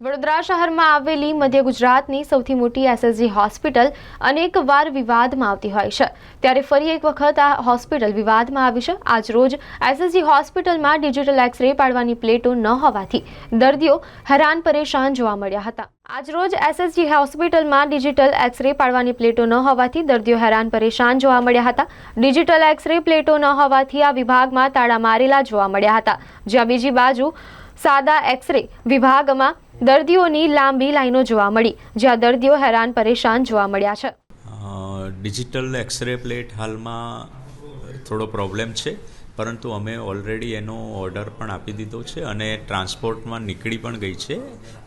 વડોદરા શહેરમાં આવેલી મધ્ય ગુજરાતની સૌથી મોટી એસએસજી હોસ્પિટલ અનેકવાર વિવાદમાં આવતી હોય છે. ત્યારે ફરી એક વખત આ હોસ્પિટલ વિવાદમાં આવી છે. આજરોજ એસએસજી હોસ્પિટલમાં ડિજિટલ એક્સરે પાડવાની પ્લેટો ન હોવાથી દર્દીઓ હેરાન પરેશાન જોવા મળ્યા હતા. આજરોજ એસએસજી હોસ્પિટલમાં ડિજિટલ એક્સરે પાડવાની પ્લેટો ન હોવાથી દર્દીઓ હેરાન પરેશાન જોવા મળ્યા હતા. ડિજિટલ એક્સરે પ્લેટો ન હોવાથી આ વિભાગમાં તાળા મારેલા જોવા મળ્યા હતા. જ્યાં બીજી બાજુ સાદા એક્સરે વિભાગમાં દર્દીઓની લાંબી લાઈનો જોવા મળી જ્યાં દર્દીઓ હેરાન પરેશાન જોવા મળ્યા છે. ડિજિટલ એક્સરે પ્લેટ હાલમાં થોડો પ્રોબ્લેમ છે પરંતુ અમે ઓલરેડી એનો ઓર્ડર પણ આપી દીધો છે અને ટ્રાન્સપોર્ટમાં નીકળી પણ ગઈ છે.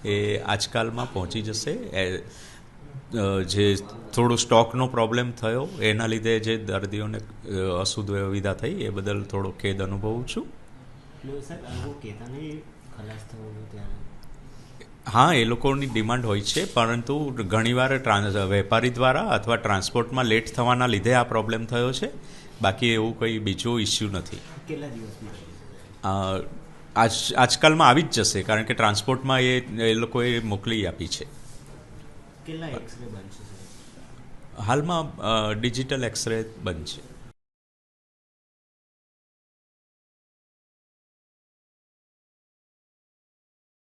એ આજકાલમાં પહોંચી જશે. એ જે થોડો સ્ટોકનો પ્રોબ્લેમ થયો એના લીધે જે દર્દીઓને અસુવિધા થઈ એ બદલ થોડો ખેદ અનુભવું છું. ખલાસ હા એ લોકોની ડિમાન્ડ હોય છે પરંતુ ઘણીવાર ટ્રાન્સ વેપારી દ્વારા અથવા ટ્રાન્સપોર્ટમાં લેટ થવાના લીધે આ પ્રોબ્લેમ થયો છે. બાકી એવું કંઈ બીજો ઇસ્યુ નથી. કેટલા દિવસમાં આજ આજકાલમાં આવી જ જશે કારણ કે ટ્રાન્સપોર્ટમાં એ એ લોકોએ મોકલી આપી છે. કેટલા એક્સરે બનશે સાહેબ? હાલમાં ડિજિટલ એક્સરે બંધ છે